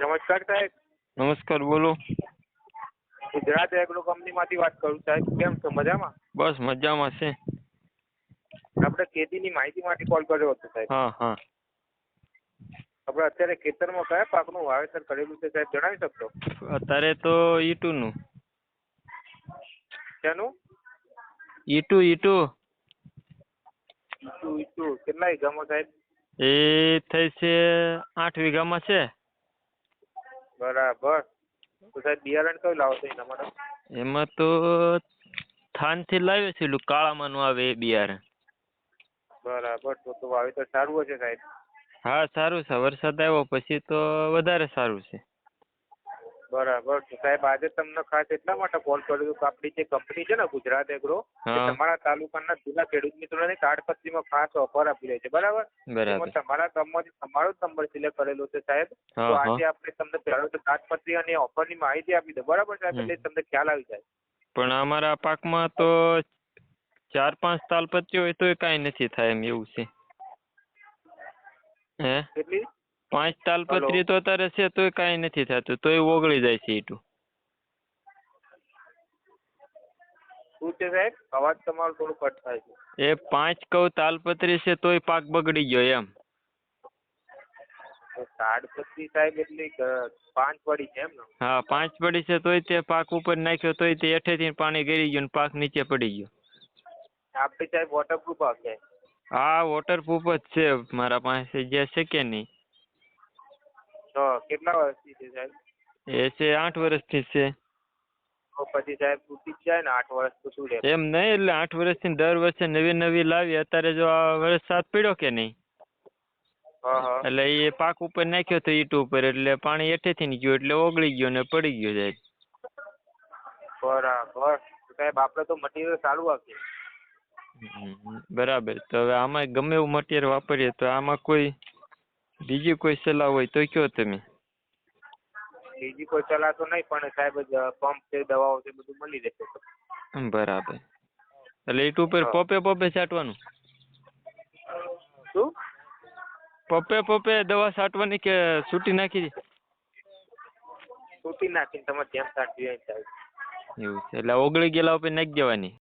નમસ્કાર સાહેબ. નમસ્કાર બોલો. ગુજરાત એગ્રો કંપનીમાંથી વાત કરું સાહેબ. કેમ છો? મજામાં? બસ મજામાં છે. આપણે ખેતીની માહિતી માટે કોલ કર્યો હતો સાહેબ. હા હા. આપણે અત્યારે ખેતરમાં કયા પાકનું વાવેતર કરેલું છે સાહેબ? જણાવી શકશો? અત્યારે તો ઈટુનું. શેનું? ઈટુ ઈટુ. ઈટુ ઈટુ. કેટલા વીઘામાં સાહેબ? એ થઈ છે આઠ વીઘામાં છે. બરાબર. તો સાહેબ બિયારણ કયું લાવો છો એના માટે? એમાં તો થાનથી લાવ્યો છે કાળા કાળામાંનું આવે એ બિયારણ. બરાબર તો તો વાવેતર સારું હશે સાહેબ? હા સારું છે. વરસાદ આવ્યો પછી તો વધારે સારું છે. બરાબર. તો સાહેબ આજે તમને ખાસ એટલા માટે કોલ કર્યો કે આપણી જે કંપની છે ને ગુજરાત એગ્રો તમારા તાલુકાના જુના ખેડૂત મિત્રોને તાડપત્રીમાં ખાસ ઓફર આપી રહી છે. બરાબર? એમાં તમારા ગામમાંથી તમારો જ નંબર સિલેક્ટ કરેલો છે સાહેબ. તો આજે આપણે તમને પહેલો તો તાડપત્રી અને ઓફરની માહિતી આપી દો બરાબર સાહેબ? એટલે તમને ખ્યાલ આવી જાય. પણ અમારા પાકમાં તો ચાર પાંચ તાલપત્રી હોય તોય કાંઈ નથી થાય એમ એવું છે. હે? કેટલી? પાંચ તાલપત્રી તો અત્યારે છે તોય કાંઈ નથી થતું તોય ઓગળી જાય છે ઈટું. શું છે સાહેબ? અવાજ તમારો થોડું કટ થાય છે. એ પાંચ કવ તાલપત્રી છે તોય પાક બગડી ગયો એમ. તો તાડપત્રી સાહેબ એટલે ક- પાંચ પડી છે એમ ને? હા પાંચ પડી છે તોય તે પાક ઉપર નાખ્યો તોય તે હેઠેથી પાણી ગળી ગયું ને પાક નીચે પડી ગયો. આપણી સાહેબ વોટરપ્રૂફ આવશે હા વોટરપ્રૂફ જ છે મારા પાસે જે છે કે નહીં. કેટલા વર્ષથી છે સાહેબ? એ છે આઠ વર્ષથી છે. પછી સાહેબ તૂટી જ જાય ને આઠ વર્ષ તો શું રહે એમ નહીં એટલે આઠ વર્ષથી દર વર્ષે નવી નવી લાવી. અત્યારે જો આ વરસાદ પડ્યો કે નહીં? એટલે એ પાક ઉપર નાખ્યો તો ઈટ ઉપર એટલે પાણી હેઠેથી ની ગયું એટલે ઓગળી ગયો ને પડી ગયો જાય બરાબર. સાહેબ આપણે તો મટીરિયલ સારું આપીએ બરાબર. તો હવે આમાં ગમે એવું મટીરિયલ વાપરીએ તો આમાં કોઈ બીજી કોઈ સલાહ હોય તો કયો તમે. બીજી કોઈ સલાહ તો નહીં પણ સાહેબ પંપ છે દવાઓ છે બધું મળી રહેશે. બરાબર. એટલે ઈટ ઉપર પોપે પોપે છાંટવાનું? શું? પોપે પોપે દવા છાંટવાની કે છૂટી નાખી? છૂટી નાખીને તમે ધ્યાન સાચવી હોય એવું છે. એટલે ઓગળી ગયેલા ઉપર નાખી દેવાની.